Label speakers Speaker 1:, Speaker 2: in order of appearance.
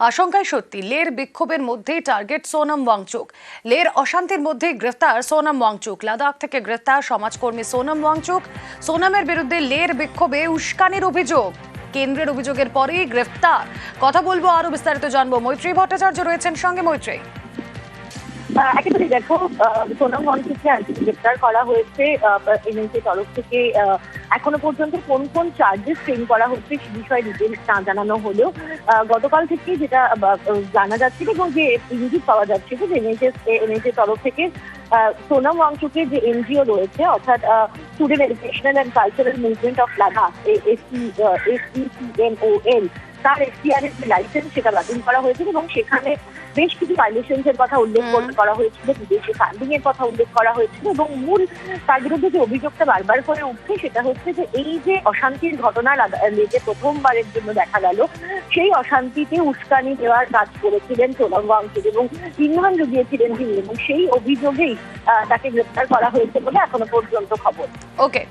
Speaker 1: আশঙ্কায় সত্যি, লের বিক্ষোভের মধ্যেই টার্গেট সোনম ওয়াংচুক। লের অশান্তির মধ্যেই গ্রেফতার সোনম ওয়াংচুক। লাদাখ থেকে গ্রেফতার সমাজকর্মী সোনম ওয়াংচুক। সোনামের বিরুদ্ধে লের বিক্ষোভে উস্কানির অভিযোগ। কেন্দ্রের অভিযোগের পরেই গ্রেফতার। কথা বলব আরও বিস্তারিত জানব। মৈত্রী ভট্টাচার্য রয়েছেন সঙ্গে মৈত্রী
Speaker 2: একেবারে দেখো আহ, সোনাম ওয়াংচুককে আজকে গ্রেপ্তার করা হয়েছে এজেন্সির তরফ থেকে এখনও পর্যন্ত কোন কোন চার্জেস ফ্রেম করা হচ্ছে সে বিষয়ে ডিটেলস না জানানো হলেও গতকাল থেকে যেটা জানা যাচ্ছিল এবং যে ইঙ্গিত পাওয়া যাচ্ছিল যে এনএইচএস এনএইচএস তরফ থেকে সোনাম ওয়াংচুকের যে এনজিও রয়েছে অর্থাৎ student educational and cultural movement of Ladakh AC SECMOL তার এর যে লাইসেন্স সেটা বাতিল করা হয়েছিল এবং সেখানে বেশ কিছু ভাইলেশনস এর কথা উল্লেখ করা হয়েছিল বিদেশি ফান্ডিং এর কথা উল্লেখ করা হয়েছিল এবং মূল তার বিরুদ্ধে যে অভিযোগটা বারবার করে উঠছে সেটা হচ্ছে যে এই যে অশান্তির ঘটনা লাগা- লেগে প্রথমবারের জন্য দেখা গেল সেই অশান্তিতে উস্কানি দেওয়ার কাজ করেছিলেন সোনাম ওয়াংচুক এবং ইন্ধন জুগিয়েছিলেন তিনি এবং সেই অভিযোগেই আহ, তাকে গ্রেপ্তার করা হয়েছে বলে এখনও পর্যন্ত খবর।
Speaker 1: ওকে